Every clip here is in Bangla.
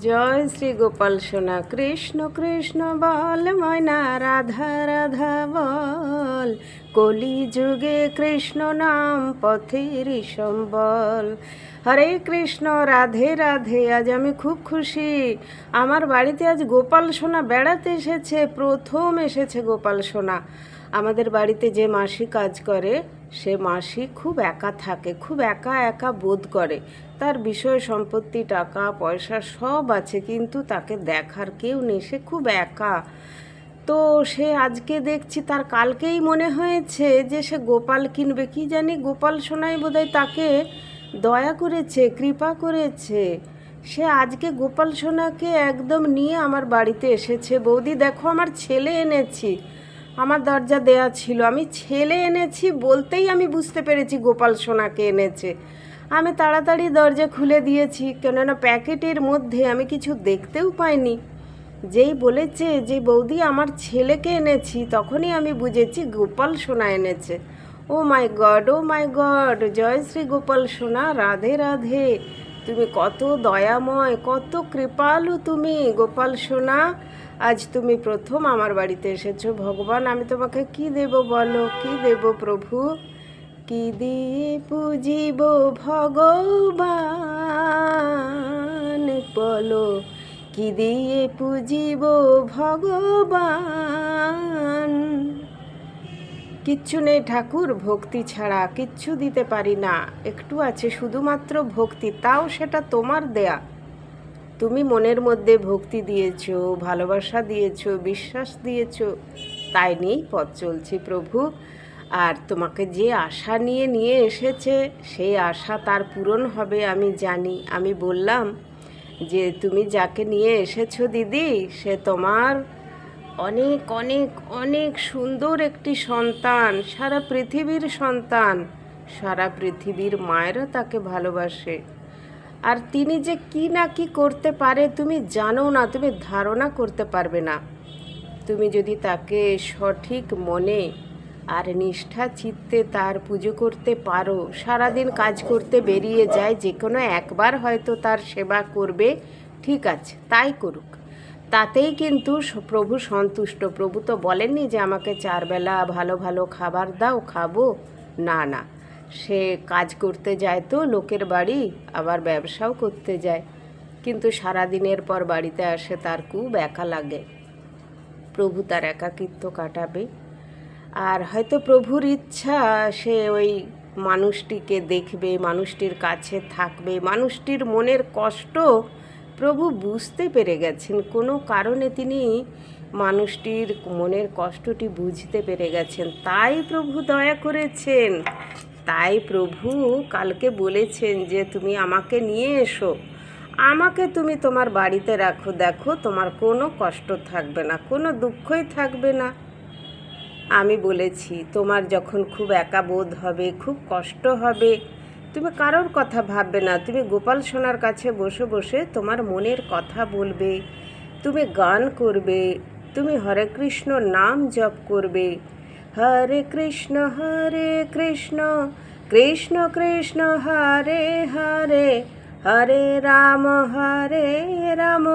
জয় শ্রী গোপাল সোনা, কৃষ্ণ কৃষ্ণ বল, ময়না রাধা রাধা বল। কলি যুগে কৃষ্ণ নাম পথের সম্বল। হরে কৃষ্ণ, রাধে রাধে, আজ আমি খুব খুশি। আমার বাড়িতে আজ গোপাল সোনা বেড়াতে এসেছে, প্রথম এসেছে গোপাল সোনা। আমাদের বাড়িতে যে মাসি কাজ করে, সে মাসি খুব একা থাকে, খুব একা একা বোধ করে। তার বিষয় সম্পত্তি, টাকা, পয়সা সব আছে, কিন্তু তাকে দেখার কেউ নেই, সে খুব একা। তো সে আজকে দেখছি তার কালকেই মনে হয়েছে যে সে গোপাল কিনবে। কি জানি গোপাল সোনাই বোধহয় তাকে দয়া করেছে, কৃপা করেছে। সে আজকে গোপাল সোনাকে একদম নিয়ে আমার বাড়িতে এসেছে। বৌদি, দেখো আমার ছেলে এনেছি। আমার দরজা দেয়া ছিল। আমি ছেলে এনেছি বলতেই আমি বুঝতে পেরেছি গোপাল সোনাকে এনেছে। আমি তাড়াতাড়ি দরজা খুলে দিয়েছি, কেননা প্যাকেটের মধ্যে আমি কিছু দেখতেও পাইনি। যেই বলেছে যে, বৌদি, আমার ছেলেকে এনেছি। তখনই আমি বুঝেছি গোপাল সোনা এনেছে। ও my God, oh my God, Jai Shri Gopal সোনা, রাধে রাধে। তুমি কত দয়াময়, কত কৃপালু তুমি, গোপাল সোনা। আজ তুমি প্রথম আমার বাড়িতে এসেছ। ভগবান, আমি তোমাকে কি দেব বলো? কি দেব প্রভু? কি দিয়ে পুজিব ভগবান? বলো, কি দিয়ে পুজিব ভগবান? কিচ্ছু নেই ঠাকুর, ভক্তি ছাড়া কিচ্ছু দিতে পারি না। একটু আছে শুধুমাত্র ভক্তি, তাও সেটা তোমার দেয়া। তুমি মনের মধ্যে ভক্তি দিয়েছ, ভালোবাসা দিয়েছ, বিশ্বাস দিয়েছ, তাই নিয়েই পথ চলছি প্রভু। আর তোমাকে যে আশা নিয়ে নিয়ে এসেছে, সেই আশা তার পূরণ হবে, আমি জানি। আমি বললাম যে, তুমি যাকে নিয়ে এসেছ দিদি, সে তোমার অনেক অনেক অনেক সুন্দর একটি সন্তান, সারা পৃথিবীর সন্তান, সারা পৃথিবীর মায়েরা তাকে ভালোবাসে। আর তিনি যে কি না কি করতে পারে, তুমি জানো না, তুমি ধারণা করতে পারবে না। তুমি যদি তাকে সঠিক মনে আর নিষ্ঠা চিত্তে তার পুজো করতে পারো, সারাদিন কাজ করতে বেরিয়ে যায়, যে কোনো একবার হয়তো তার সেবা করবে, ঠিক আছে, তাই করুক। তাতেই কিন্তু প্রভু সন্তুষ্ট। প্রভু তো বলেননি যে আমাকে চারবেলা ভালো ভালো খাবার দাও, খাব। না না। সে কাজ করতে যায় তো লোকের বাড়ি, আবার ব্যবসাও করতে যায়। কিন্তু সারাদিনের পর বাড়িতে আসে তার খুব একা লাগে। প্রভু তার একাকিত্ব কাটাবে। আর হয়তো প্রভুর ইচ্ছা সে ওই মানুষটিকে দেখবে, মানুষটির কাছে থাকবে, মানুষটির মনের কষ্ট প্রভু বুঝতে পেরে গেছেন। কোনো কারণে তিনি মানুষটির মনের কষ্টটি বুঝতে পেরে গেছেন। তাই প্রভু দয়া করেছেন। তাই প্রভু কালকে বলেছেন যে, তুমি আমাকে নিয়ে এসো। আমাকে তুমি তোমার বাড়িতে রাখো। দেখো, তোমার কোনো কষ্ট থাকবে না, কোনো দুঃখই থাকবে না। আমি বলেছি, তোমার যখন খুব একা বোধ হবে, খুব কষ্ট হবে তুমি কারোর কথা ভাববে না। তুমি গোপাল সোনার কাছে বসে বসে তোমার মনের কথা বলবে। তুমি গান করবে। তুমি হরে কৃষ্ণ নাম জপ করবে। হরে কৃষ্ণ হরে কৃষ্ণ কৃষ্ণ কৃষ্ণ, হরে হরে হরে রাম হরে রাম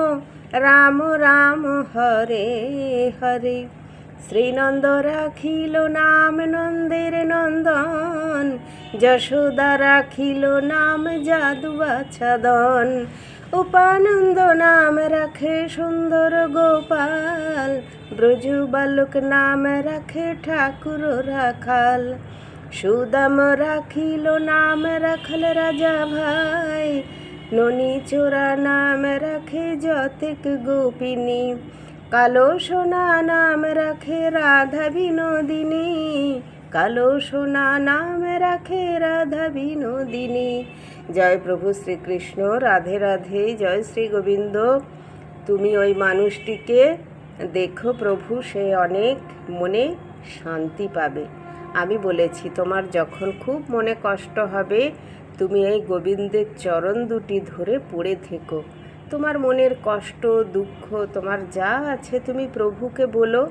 রাম রাম, হরে হরে। শ্রীনন্দ রাখিল নাম নন্দের নন্দন, যশোদা রাখিল নাম যাদুয়া ছাদন উপানন্দ নাম রাখে সুন্দর গোপাল ব্রজ বালক নাম রাখে ঠাকুর রাখাল। সুদাম রাখিল নাম রাখল রাজা ভাই, ননি চোরা নাম রাখে যতেক গোপিনী। কালো সোনা নাম রাখে রাধা বিনোদিনী। কালো সোনা নাম রাখে রাধা বিনোদিনী। জয় প্রভু শ্রীকৃষ্ণ, রাধে রাধে, জয় শ্রী গোবিন্দ। তুমি ওই মানুষটিকে দেখো প্রভু, সে অনেক মনে শান্তি পাবে। আমি বলেছি, তোমার যখন খুব মনে কষ্ট হবে, তুমি এই গোবিন্দের চরণ দুটি ধরে পড়ে থেকো। তোমার মনের কষ্ট, দুঃখ, তোমার যা আছে তুমি প্রভুকে বলো।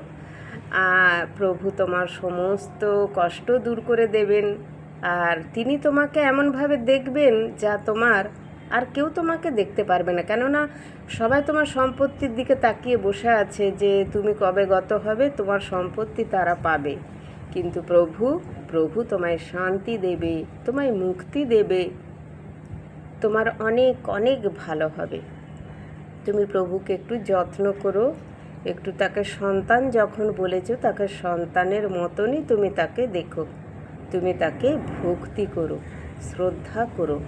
আর প্রভু তোমার সমস্ত কষ্ট দূর করে দেবেন। আর তিনি তোমাকে এমনভাবে দেখবেন যা তোমার আর কেউ তোমাকে দেখতে পারবে না। কেননা সবাই তোমার সম্পত্তির দিকে তাকিয়ে বসে আছে যে তুমি কবে গত হবে, তোমার সম্পত্তি তারা পাবে। কিন্তু প্রভু প্রভু তোমায় শান্তি দেবে, তোমায় মুক্তি দেবে। তোমার অনেক অনেক ভালো হবে। তুমি প্রভুকে একটু যত্ন করো। একটু তাকে সন্তান যখন বলেছ, তাকে সন্তানের মতনই তুমি তাকে দেখো। তুমি তাকে ভক্তি করো, শ্রদ্ধা করো,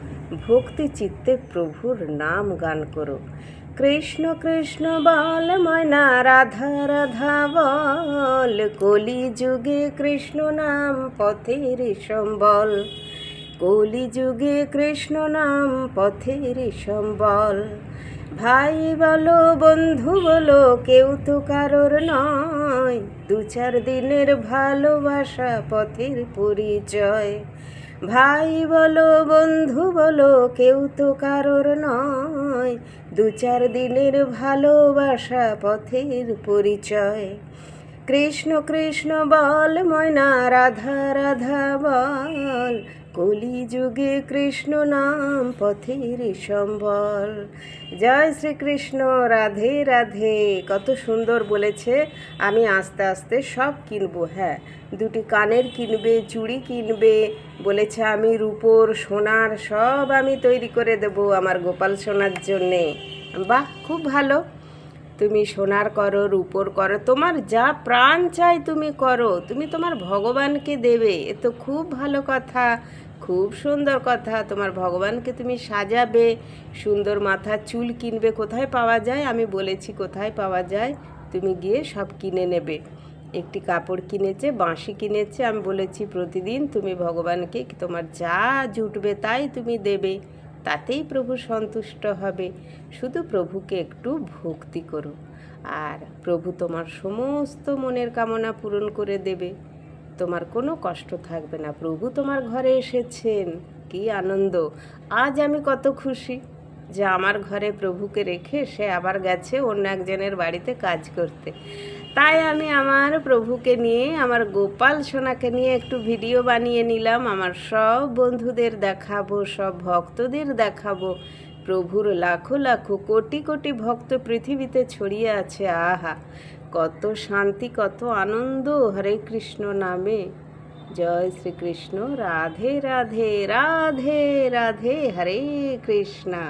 ভক্তি চিত্তে প্রভুর নাম গান করো। কৃষ্ণ কৃষ্ণ বল, ময়না, রাধা রাধা বল কলি যুগে কৃষ্ণ নাম পথের সম্বল। কলি যুগে কৃষ্ণ নাম পথের সম্বল। ভাই বলো, বন্ধু বলো, কেউ তো কারোর নয়। দু চার দিনের ভালোবাসা পথের পরিচয়। ভাই বলো, বন্ধু বলো, কেউ তো কারোর নয়। দু চার দিনের ভালোবাসা পথের পরিচয়। কৃষ্ণ কৃষ্ণ বল, ময়না, রাধা রাধা বল। কলি যুগে কৃষ্ণ নাম পথের সম্বল। জয় শ্রীকৃষ্ণ, রাধে রাধে। কত সুন্দর বলেছে, আমি আস্তে আস্তে সব কিনবো হ্যাঁ। দুটি কানের কিনবে, চুড়ি কিনবে, বলেছে আমি রূপোর সোনার সব আমি তৈরি করে দেব আমার গোপাল সোনার জন্যে। বাহ, খুব ভালো। তুমি সোনার করো, রূপোর করো, তোমার যা প্রাণ চাই তুমি করো, তুমি তোমার ভগবানকে দেবে, এ তো খুব ভালো কথা, খুব সুন্দর কথা, তোমার ভগবানকে তুমি সাজাবে, সুন্দর মাথা চুল কিনবে, কোথায় পাওয়া যায়? আমি বলেছি কোথায় পাওয়া যায়? তুমি গিয়ে সব কিনে নেবে। একটি কাপড় কিনেছে, বাঁশি কিনেছে, আমি বলেছি প্রতিদিন তুমি ভগবানকে তোমার যা জুটবে তাই তুমি দেবে। তাতেই প্রভু সন্তুষ্ট হবে। শুধু প্রভুকে একটু ভক্তি করো, আর প্রভু তোমার সমস্ত মনের কামনা পূরণ করে দেবে। তোমার কোনো কষ্ট থাকবে না। প্রভু তোমার ঘরে এসেছেন। কি আনন্দ! আজ আমি কত খুশি। যে আমার ঘরে প্রভুকে রেখে সে আবার গেছে অন্য একজনের বাড়িতে কাজ করতে। তাই আমি আমার প্রভুকে নিয়ে, আমার গোপাল সোনাকে নিয়ে একটু ভিডিও বানিয়ে নিলাম। আমার সব বন্ধুদের দেখাবো, সব ভক্তদের দেখাবো। প্রভুর লাখো লাখো, কোটি কোটি ভক্ত পৃথিবীতে ছড়িয়ে আছে। আহা, কত শান্তি, কত আনন্দ। হরে কৃষ্ণ নামে। জয় শ্রীকৃষ্ণ। রাধে রাধে রাধে রাধে, হরে কৃষ্ণা।